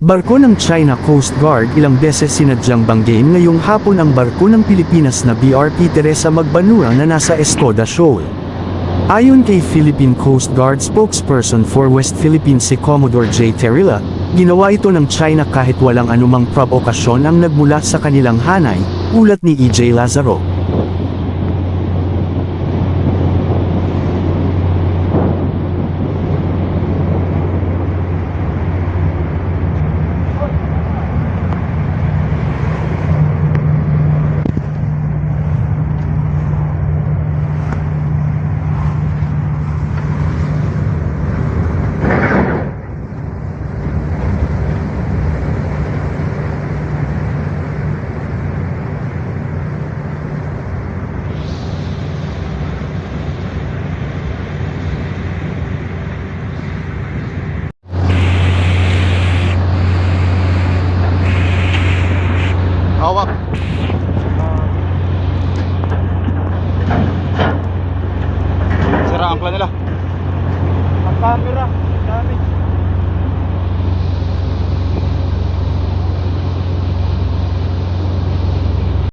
Barko ng China Coast Guard ilang beses sinadyang banggain ngayong hapon ang barko ng Pilipinas na BRP Teresa Magbanua na nasa Escoda Shoal. Ayon kay Philippine Coast Guard spokesperson for West Philippines si Commodore J. Terilla, ginawa ito ng China kahit walang anumang provokasyon ang nagmula sa kanilang hanay, ulat ni EJ Lazaro. Hawak. Sira ang nila. Ang camera.